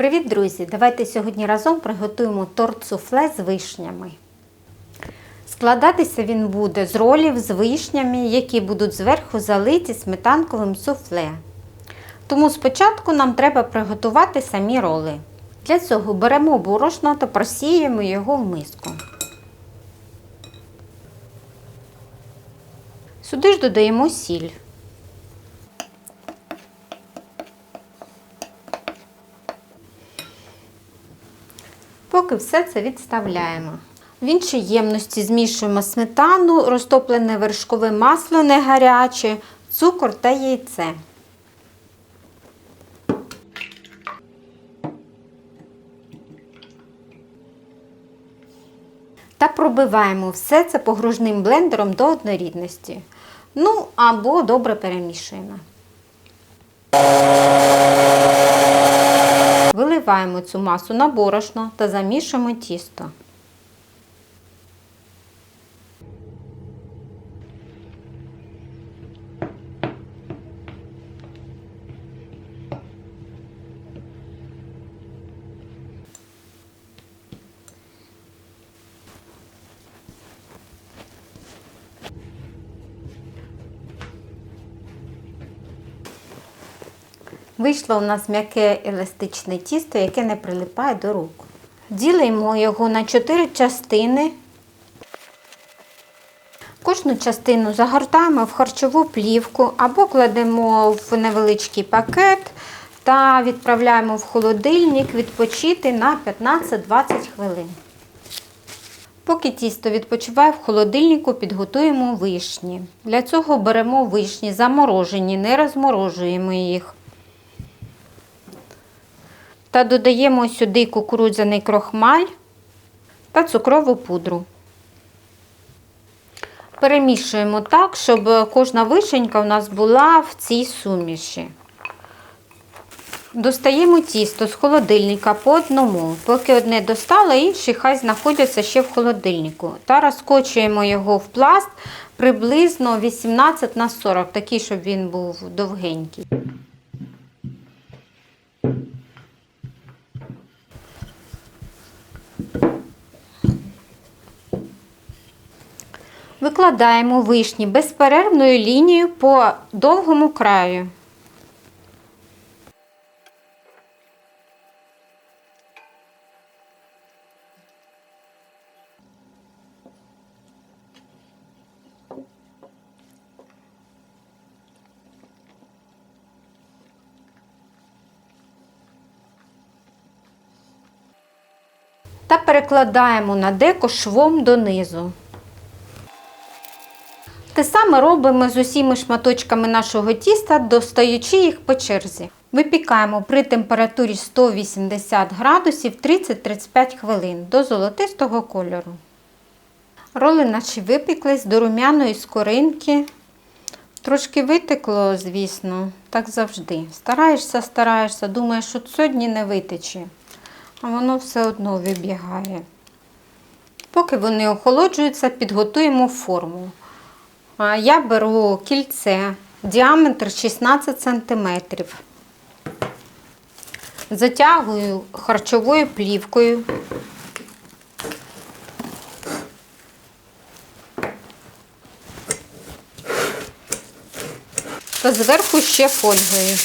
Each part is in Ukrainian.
Привіт, друзі! Давайте сьогодні разом приготуємо торт суфле з вишнями. Складатися він буде з ролів з вишнями, які будуть зверху залиті сметанковим суфле. Тому спочатку нам треба приготувати самі роли. Для цього беремо борошно та просіємо його в миску. Сюди ж додаємо сіль. Поки все це відставляємо. В іншій ємності змішуємо сметану, розтоплене вершкове масло не гаряче, цукор та яйце. Та пробиваємо все це погружним блендером до однорідності. Ну або добре перемішуємо. Виливаємо цю масу на борошно та замішуємо тісто. Вийшло у нас м'яке еластичне тісто, яке не прилипає до рук. Ділимо його на 4 частини. Кожну частину загортаємо в харчову плівку або кладемо в невеличкий пакет та відправляємо в холодильник відпочити на 15-20 хвилин. Поки тісто відпочиває в холодильнику, підготуємо вишні. Для цього беремо вишні заморожені, не розморожуємо їх. Та додаємо сюди кукурудзяний крохмаль та цукрову пудру. Перемішуємо так, щоб кожна вишенька у нас була в цій суміші. Достаємо тісто з холодильника по одному. Поки одне достало, інші хай знаходяться ще в холодильнику. Та розкочуємо його в пласт приблизно 18 на 40, такий, щоб він був довгенький. Викладаємо вишні безперервною лінією по довгому краю. Та перекладаємо на деко швом донизу. Те саме робимо з усіма шматочками нашого тіста, достаючи їх по черзі. Випікаємо при температурі 180 градусів 30-35 хвилин до золотистого кольору. Роли наші випіклись до румяної скоринки. Трошки витекло, звісно, так завжди. Стараєшся, стараєшся, думаєш, що сьогодні не витече, а воно все одно вибігає. Поки вони охолоджуються, підготуємо форму. Я беру кільце, діаметр 16 см. Затягую харчовою плівкою. Та зверху ще фольгою.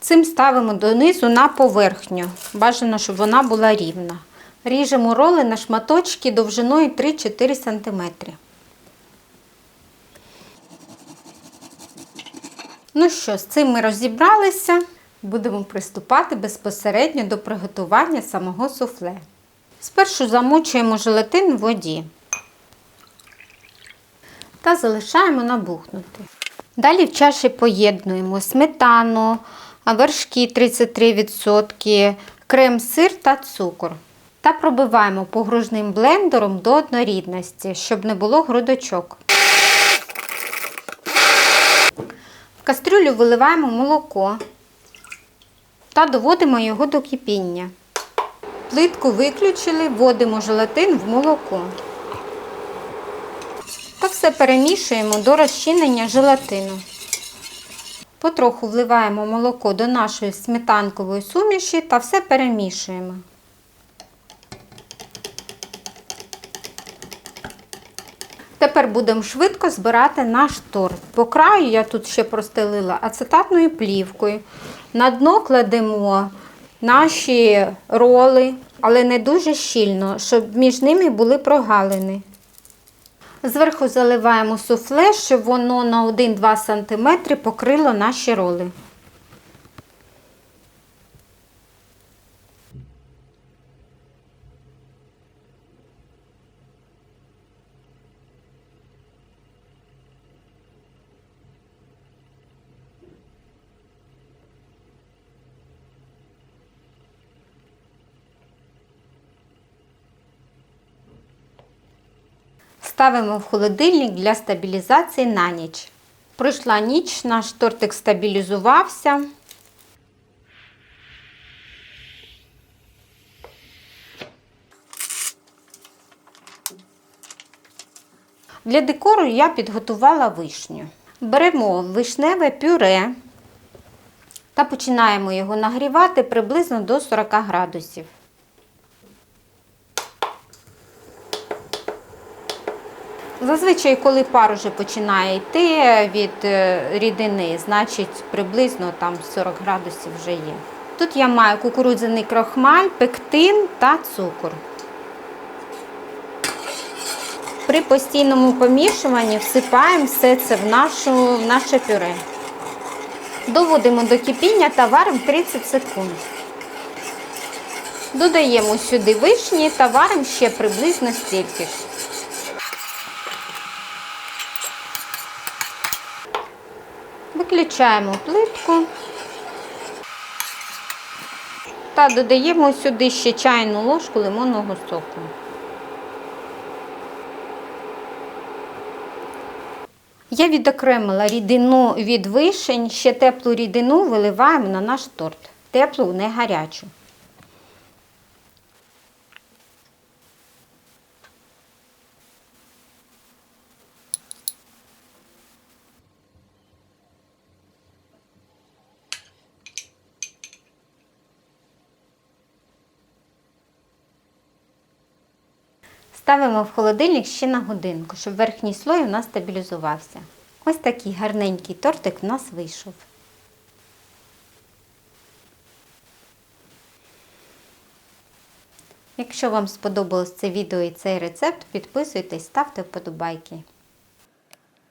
Цим ставимо донизу на поверхню. Бажано, щоб вона була рівна. Ріжемо роли на шматочки довжиною 3-4 см. Ну що, з цим ми розібралися. Будемо приступати безпосередньо до приготування самого суфле. Спершу замочуємо желатин в воді та залишаємо набухнути. Далі в чаші поєднуємо сметану, вершки 33%, крем-сир та цукор. Та пробиваємо погружним блендером до однорідності, щоб не було грудочок. В кастрюлю виливаємо молоко та доводимо його до кипіння. Плитку виключили, вводимо желатин в молоко. Та все перемішуємо до розчинення желатину. Потроху вливаємо молоко до нашої сметанкової суміші та все перемішуємо. Тепер будемо швидко збирати наш торт. По краю я тут ще простелила ацетатною плівкою. На дно кладемо наші роли, але не дуже щільно, щоб між ними були прогалини. Зверху заливаємо суфле, щоб воно на 1-2 см покрило наші роли. Ставимо в холодильник для стабілізації на ніч. Пройшла ніч, наш тортик стабілізувався. Для декору я підготувала вишню. Беремо вишневе пюре та починаємо його нагрівати приблизно до 40 градусів. Зазвичай, коли пар уже починає йти від е, рідини, значить приблизно там 40 градусів вже є. Тут я маю кукурудзяний крохмаль, пектин та цукор. При постійному помішуванні всипаємо все це в, нашу, в наше пюре. Доводимо до кипіння та варимо 30 секунд. Додаємо сюди вишні та варимо ще приблизно стільки ж. Виключаємо плитку та додаємо сюди ще чайну ложку лимонного соку. Я відокремила рідину від вишень, ще теплу рідину виливаємо на наш торт. Теплу, не гарячу. Ставимо в холодильник ще на годинку, щоб верхній слой у нас стабілізувався. Ось такий гарненький тортик у нас вийшов. Якщо вам сподобалось це відео і цей рецепт, підписуйтесь, ставте вподобайки.